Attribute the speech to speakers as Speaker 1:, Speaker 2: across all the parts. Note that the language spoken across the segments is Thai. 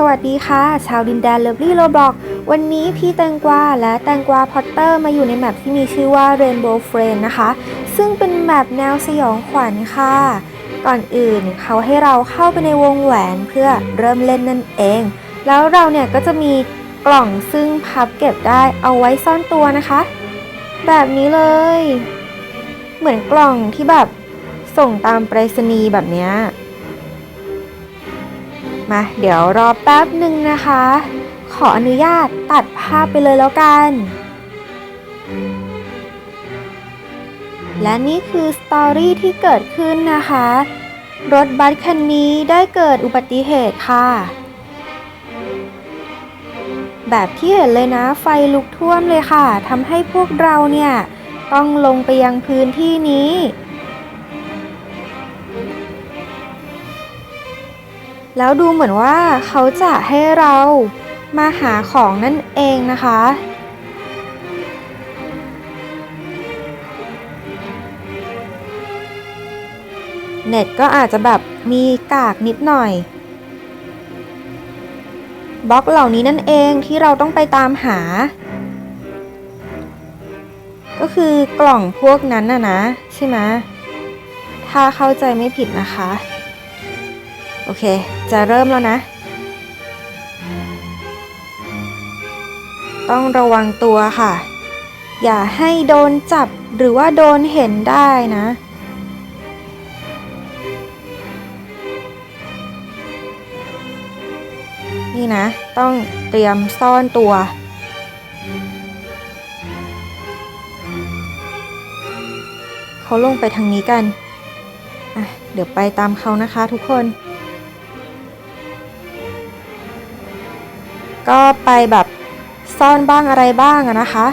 Speaker 1: สวัสดีค่ะ ชาวดินแดนเลิฟลี่โรบอกวันนี้พี่แตงกวาและแตงกวาพอตเตอร์มาอยู่ในแมปที่มีชื่อว่า Rainbow Friend นะคะ ซึ่งเป็นแมปแนวสยองขวัญค่ะ ก่อนอื่นเขาให้เราเข้าไปในวงแหวนเพื่อเริ่มเล่นนั่นเอง แล้วเราเนี่ยก็จะมีกล่องซึ่งพับเก็บได้เอาไว้ซ่อนตัวนะคะ แบบนี้เลย เหมือนกล่องที่แบบส่งตามไปรษณีย์แบบเนี้ย มาเดี๋ยวรอแป๊บหนึ่งนะคะ ขออนุญาตตัดภาพไปเลยแล้วกัน และนี่คือสตอรี่ที่เกิดขึ้นนะคะ รถบัสคันนี้ได้เกิดอุบัติเหตุค่ะ แบบที่เห็นเลยนะไฟลุกท่วมเลยค่ะทำให้พวกเราเนี่ย ต้องลงไปยังพื้นที่นี้ แล้วดูเหมือนว่าเขาจะให้เรามาหาของนั่นเองนะคะ เน็ตก็อาจจะแบบมีกากนิดหน่อย บล็อกเหล่านี้นั่นเองที่เราต้องไปตามหา ก็คือกล่องพวกนั้นน่ะนะ ใช่ไหมถ้าเข้าใจไม่ผิดนะคะ โอเค จะเริ่มแล้วนะ ต้องระวังตัวค่ะ อย่าให้โดนจับหรือว่าโดนเห็นได้นะ นี่นะ ต้องเตรียมซ่อนตัวเขาลงไปทางนี้กัน อะ เดี๋ยวไปตามเขานะคะทุกคน ก็ไปแบบซ่อนบ้างอะไรบ้างอะนะคะ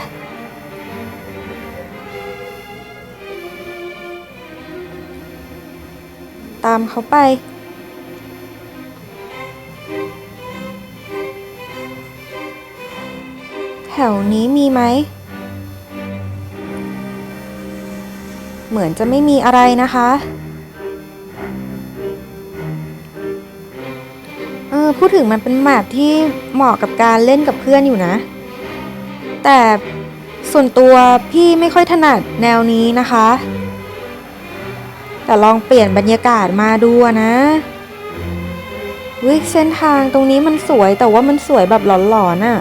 Speaker 1: ตามเขาไปแถวนี้มีไหม เหมือนจะไม่มีอะไรนะคะ ออพูดถึงมันเป็นแมปที่เหมาะกับการเล่นกับเพื่อนอยู่นะ แต่ส่วนตัวพี่ไม่ค่อยถนัดแนวนี้นะคะ แต่ลองเปลี่ยนบรรยากาศมาดูนะวิเส้นทางตรงนี้มันสวยแต่ว่ามันสวยแบบหลอนๆอะ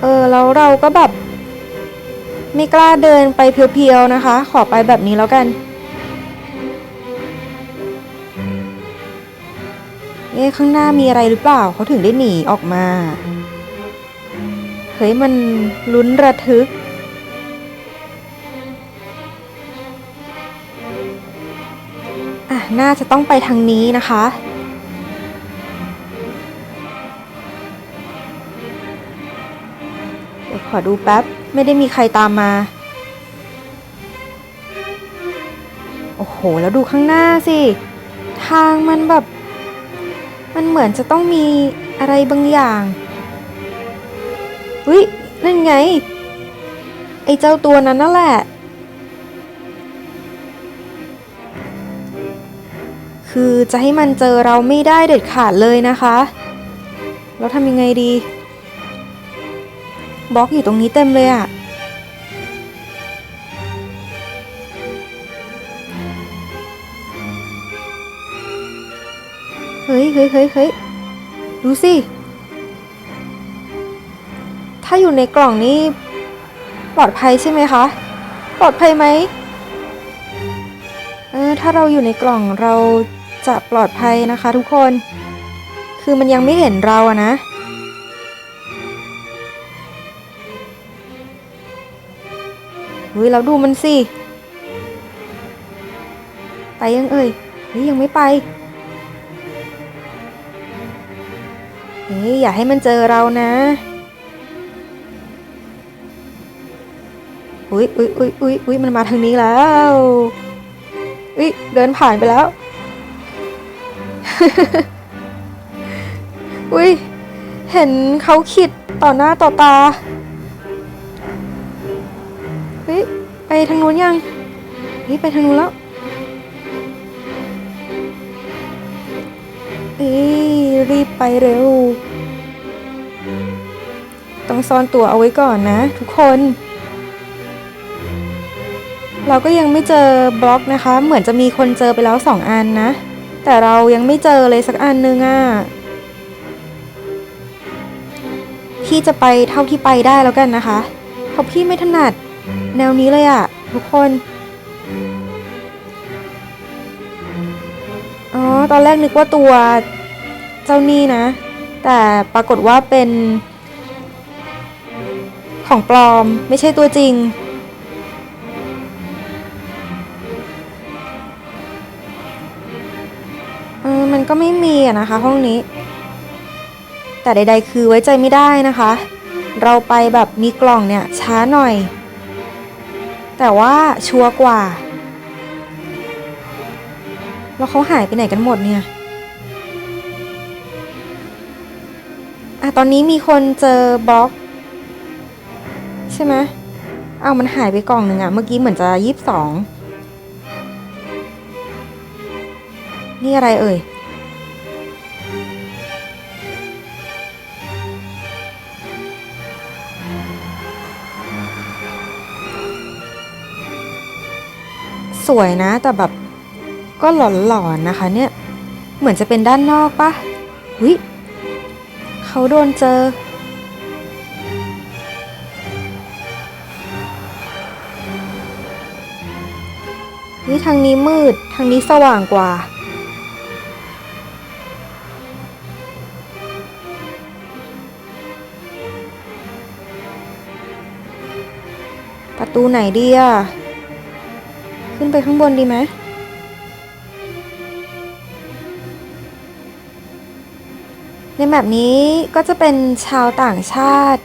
Speaker 1: เออแล้วเราก็แบบ ไม่กล้าเดินไปเพียวๆนะคะ ขอไปแบบนี้แล้วกัน เอ๊ะข้างหน้ามีอะไรหรือเปล่าเขาถึงได้หนีออกมา เฮ้ยมันลุ้นระทึก อะน่าจะต้องไปทางนี้นะคะ เดี๋ยวขอดูแป๊บ ไม่ได้มีใครตามมา โอ้โห แล้วดูข้างหน้าสิ ทางมันแบบ มันเหมือนจะต้องมีอะไรบางอย่างเฮ้ยนั่นไง ไอ้เจ้าตัวนั้นนั่นแหละ คือจะให้มันเจอเราไม่ได้เด็ดขาดเลยนะคะ แล้วทำยังไงดี บล็อกอยู่ตรงนี้เต็มเลยอะเฮ้ยเฮ้ยเฮ้ยเฮ้ยดูสิ ถ้าอยู่ในกล่องนี้ปลอดภัยใช่ไหมคะ ปลอดภัยไหมเออถ้าเราอยู่ในกล่องเราจะปลอดภัยนะคะทุกคน คือมันยังไม่เห็นเราอะนะเฮ้ยเราดูมันสิ ไปยังเอ่ยเฮ้ยยังไม่ไป เฮ้ยอย่าให้มันเจอเรานะ อุ้ยอุ้ยอุ้ยอุ้ยอุ้ยมันมาทางนี้แล้ว อุ้ยเดินผ่านไปแล้ว อุ้ยเห็นเขาขิดต่อหน้าต่อตา เฮ้ยไปทางนู้นยัง เฮ้ยไปทางนู้นแล้ว เอ้ย รีบไปเร็ว ต้องซ่อนตัวเอาไว้ก่อนนะ ทุกคน เราก็ยังไม่เจอบล็อกนะคะ เหมือนจะมีคนเจอไปแล้วสองอันนะ แต่เรายังไม่เจอเลยสักอันนึงอะ่ะพี่จะไปเท่าที่ไปได้แล้วกันนะคะเพราะพี่ไม่ถนัดแนวนี้เลยอะ่ะ ทุกคนอ๋อตอนแรกนึกว่าตัว เจ้าหนี่นะ แต่ปรากฏว่าเป็นของปลอมไม่ใช่ตัวจริง เออมันก็ไม่มีอะนะคะห้องนี้ แต่ใดๆคือไว้ใจไม่ได้นะคะ เราไปแบบมีกล่องเนี่ยช้าหน่อย แต่ว่าชัวร์กว่า แล้วเขาหายไปไหนกันหมดเนี่ย อะตอนนี้มีคนเจอบล็อก ใช่ไหมเอามันหายไปกล่องหนึ่งอะเมื่อกี้เหมือนจะยี่สิบสองนี่อะไรเอ่ย สวยนะ แต่แบบก็หลอนๆนะคะเนี่ย เหมือนจะเป็นด้านนอกปะวิ เขาโดนเจอ นี่ทางนี้มืด ทางนี้สว่างกว่า ประตูไหนดีอะขึ้นไปข้างบนดีไหม ในแบบนี้ก็จะเป็นชาวต่างชาติ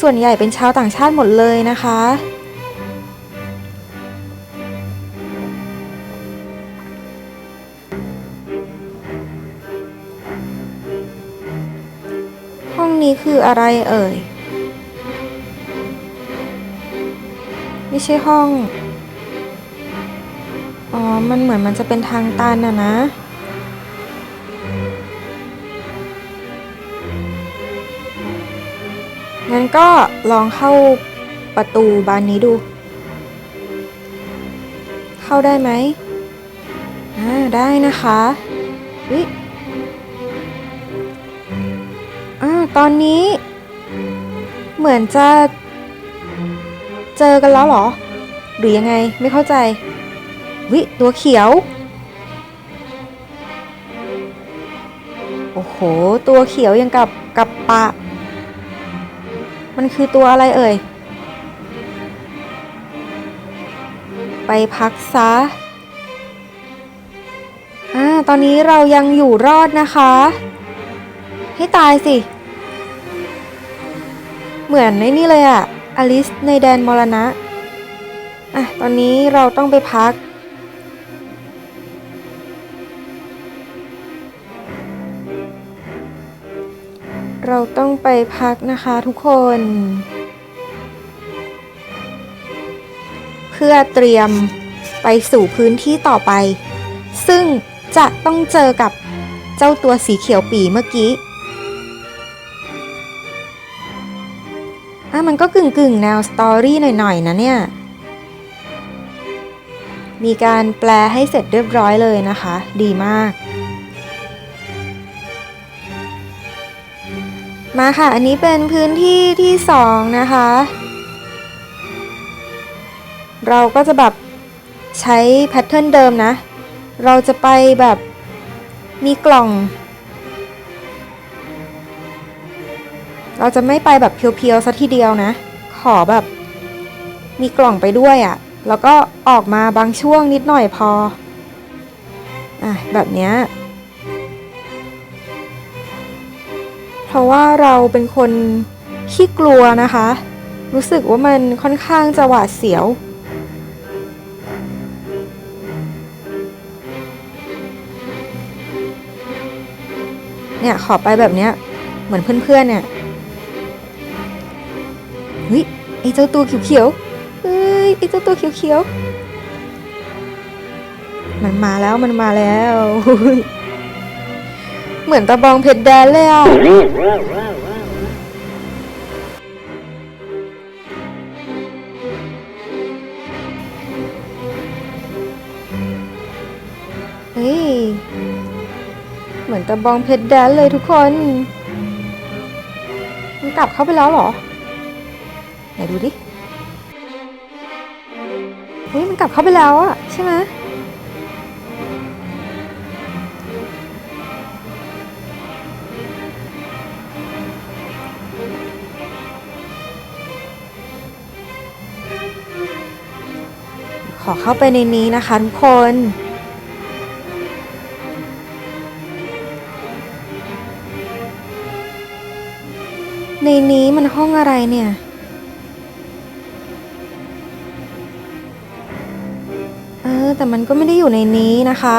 Speaker 1: ส่วนใหญ่เป็นชาวต่างชาติหมดเลยนะคะ ห้องนี้คืออะไรเอ่ย ไม่ใช่ห้อง อ๋อ มันเหมือนมันจะเป็นทางตันอะนะ งั้นก็ลองเข้าประตูบานนี้ดู เข้าได้ไหมอ่าได้นะคะวิอ่าตอนนี้ เหมือนจะ เจอกันแล้วเหรอ หรือยังไงไม่เข้าใจ วิตัวเขียว โอ้โห ตัวเขียวยังกับกับปะ มันคือตัวอะไรเอ่ย ไปพักซะอ่าตอนนี้เรายังอยู่รอดนะคะ ให้ตายสิ เหมือนในนี่เลยอะอลิสในแดนมรณะอะตอนนี้เราต้องไปพัก เราต้องไปพักนะคะทุกคน เพื่อเตรียมไปสู่พื้นที่ต่อไป ซึ่งจะต้องเจอกับเจ้าตัวสีเขียวปีเมื่อกี้อะมันก็กึ่งกึ่งแนวสตอรี่หน่อยๆนะเนี่ย มีการแปลให้เสร็จเรียบร้อยเลยนะคะ ดีมาก มาค่ะ อันนี้เป็นพื้นที่ที่สองนะคะ เราก็จะแบบใช้แพทเทิร์นเดิมนะ เราจะไปแบบมีกล่อง เราจะไม่ไปแบบเพียวๆซะทีเดียวนะ ขอแบบมีกล่องไปด้วยอะ่ะ แล้วก็ออกมาบางช่วงนิดหน่อยพอ อะ แบบเนี้ย เพราะว่าเราเป็นคนขี้กลัวนะคะ รู้สึกว่ามันค่อนข้างจะหวาดเสียว เนี่ยขอไปแบบเนี้ยเหมือนเพื่อนๆเนี่ยเฮ้ยไอเจ้าตัวเขียวๆเฮ้ยไอเจ้าตัวเขียวๆมันมาแล้วมันมาแล้ว เหมือนตะบองเพชรแดนเลยอะเฮ้ย เหมือนตะบองเพชรแดนเลยทุกคน มันกลับเข้าไปแล้วเหรอ ไหนดูดิเฮ้ยมันกลับเข้าไปแล้วอะใช่ไหม อเข้าไปในนี้นะคะทุกคน ในนี้มันห้องอะไรเนี่ยเออแต่มันก็ไม่ได้อยู่ในนี้นะคะ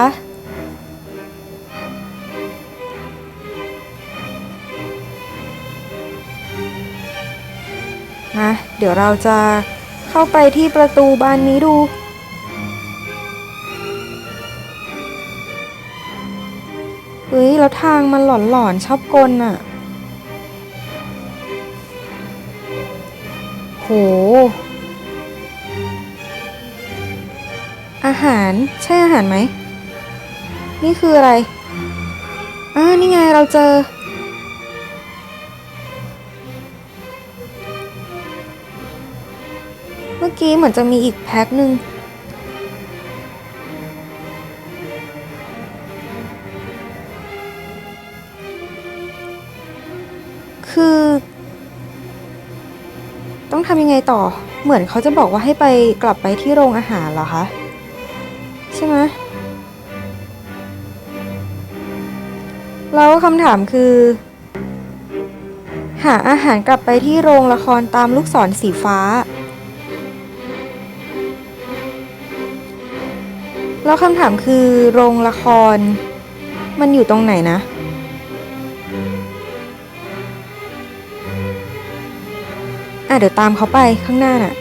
Speaker 1: มาเดี๋ยวเราจะเข้าไปที่ประตูบานนี้ดู เฮ้ย แล้วทางมันหลอนๆชอบกลอะโห อาหารใช่อาหารไหม นี่คืออะไร อ่า นี่ไงเราเจอ เมื่อกี้เหมือนจะมีอีกแพ็คหนึ่ง ต้องทำยังไงต่อ เหมือนเขาจะบอกว่าให้ไปกลับไปที่โรงอาหารเหรอคะ ใช่ไหมแล้วคำถามคือ หาอาหารกลับไปที่โรงละครตามลูกศรสีฟ้า แล้วคำถามคือโรงละคร มันอยู่ตรงไหนนะ เดี๋ยวตามเขาไปข้างหน้าน่ะ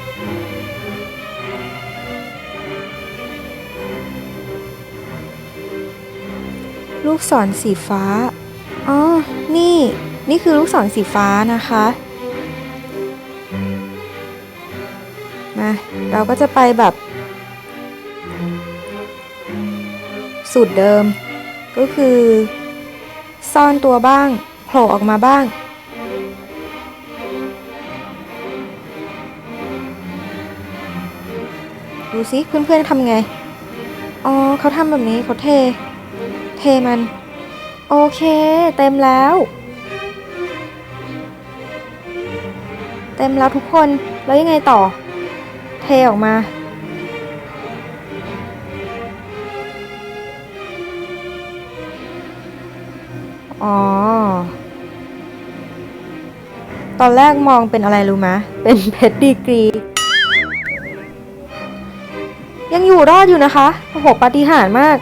Speaker 1: ลูกศรสีฟ้า อ๋อ นี่ นี่คือลูกศรสีฟ้านะคะ มา เราก็จะไปแบบ สูตรเดิม ก็คือ ซ่อนตัวบ้าง โผล่ออกมาบ้าง ดูสิเพื่อนๆทำไง อ๋อเขาทำแบบนี้เขาเท เทมัน โอเค เต็มแล้ว เต็มแล้วทุกคน แล้วยังไงต่อ เทออกมาอ๋อ ตอนแรกมองเป็นอะไรรู้ไหมเป็นเพชรดีกรี ยังอยู่รอดอยู่นะคะ โอ้โหปาฏิหาริย์มาก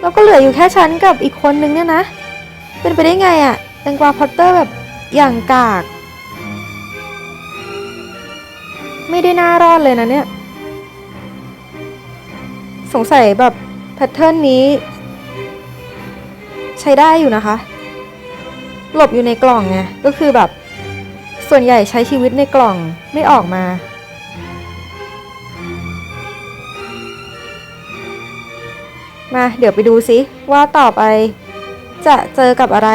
Speaker 1: แล้วก็เหลืออยู่แค่ฉันกับอีกคนนึงเนี่ยนะ เป็นไปได้ไงอะแตงกวาพอตเตอร์แบบอย่างกาก ไม่ได้น่ารอดเลยนะเนี่ย สงสัยแบบแพทเทิร์นนี้ ใช้ได้อยู่นะคะ หลบอยู่ในกล่องไง ก็คือแบบ ส่วนใหญ่ใช้ชีวิตในกล่องไม่ออกมา มาเดี๋ยวไปดูซิว่าต่อไปจะเจอกับอะไร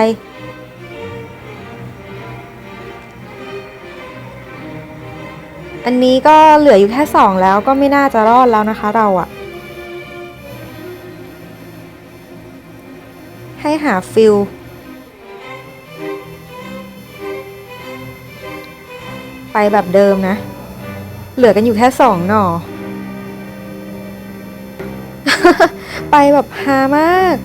Speaker 1: อันนี้ก็เหลืออยู่แค่สองแล้วก็ไม่น่าจะรอดแล้วนะคะเราอะให้หาฟิลไปแบบเดิมนะ เหลือกันอยู่แค่สองหน่อ ไปแบบฮามาก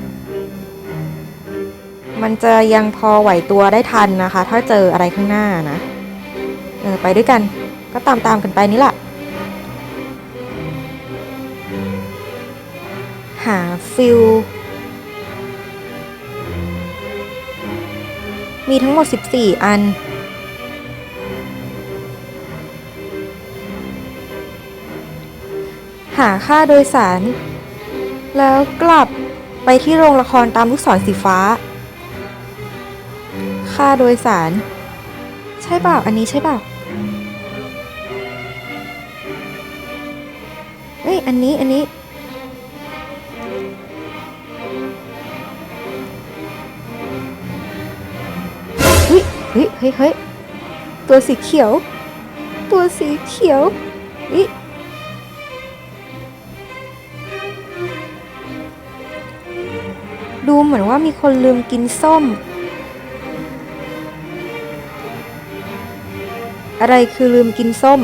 Speaker 1: มันจะยังพอไหวตัวได้ทันนะคะ ถ้าเจออะไรข้างหน้านะ เออไปด้วยกัน ก็ตามตามๆกันไปนี่แหละ หาฟิลมีทั้งหมด 14 อัน หาค่าโดยสาร แล้วกลับไปที่โรงละครตามลูกศรสีฟ้า ค่าโดยสาร ใช่เปล่าอันนี้ใช่เปล่าเฮ้ยอันนี้อันนี้เฮ้ยเฮ้ยเฮ้ยเฮ้ยตัวสีเขียว ตัวสีเขียววิ ดูเหมือนว่ามีคนลืมกินส้ม อะไรคือลืมกินส้ม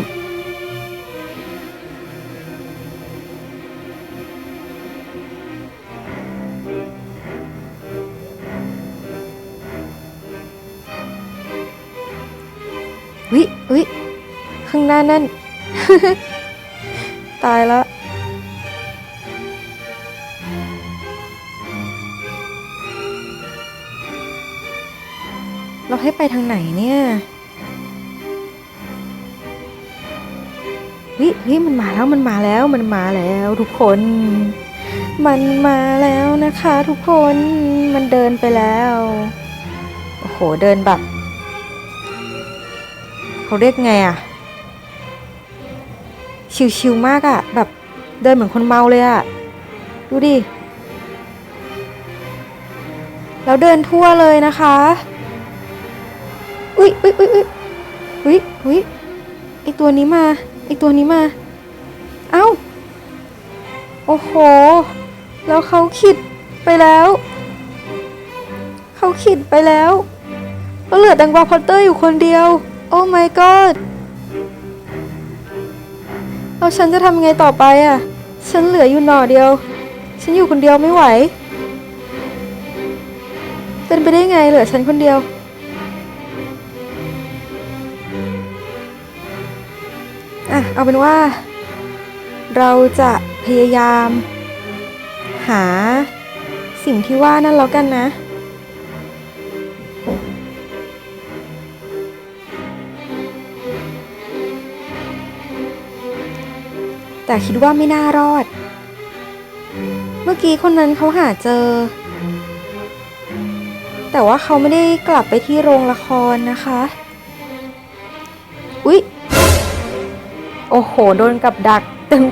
Speaker 1: วิวิข้างหน้านั่น ตายแล้ว ให้ไปทางไหนเนี่ยวิวิมันมาแล้วมันมาแล้วมันมาแล้วทุกคน มันมาแล้วนะคะทุกคนมันเดินไปแล้วโอ้โหเดินแบบเขาเรียกไงอะชิวๆมากอะแบบเดินเหมือนคนเมาเลยอะดูดิแล้วเดินทั่วเลยนะคะ อุ๊ยอุ๊ยอุ๊ยอุ๊ยอุ๊ยอุ๊ยไอตัวนี้มาไอตัวนี้มา เอ้า โอ้โห แล้วเขาขิดไปแล้ว เขาขิดไปแล้วแล้วเหลือดังวาพอตเตอร์อยู่คนเดียว โอ้ my god แล้วฉันจะทำไงต่อไปอะ ฉันเหลืออยู่หน่อเดียว ฉันอยู่คนเดียวไม่ไหวเป็นไปได้ไงเหลือฉันคนเดียว เอาเป็นว่า เราจะพยายาม หาสิ่งที่ว่านั่นแล้วกันนะแต่คิดว่าไม่น่ารอด เมื่อกี้คนนั้นเขาหาเจอ แต่ว่าเขาไม่ได้กลับไปที่โรงละครนะคะ โอ้โห โดนกับดัก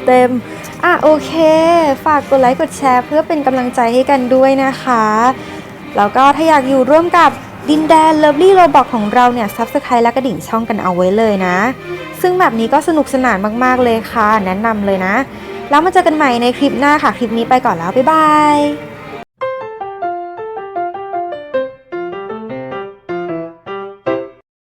Speaker 1: เต็มๆ อะโอเค ฝากกดไลค์กดแชร์ เพื่อเป็นกำลังใจให้กันด้วยนะคะ แล้วก็ถ้าอยากอยู่ร่วมกับดินแดนเลิฟลี่โรบอกของเราเนี่ยซับสไครต์และกระดิ่งช่องกันเอาไว้เลยนะ ซึ่งแบบนี้ก็สนุกสนานมากๆเลยค่ะ แนะนำเลยนะ แล้วมาเจอกันใหม่ในคลิปหน้าค่ะ คลิปนี้ไปก่อนแล้ว บ๊ายบาย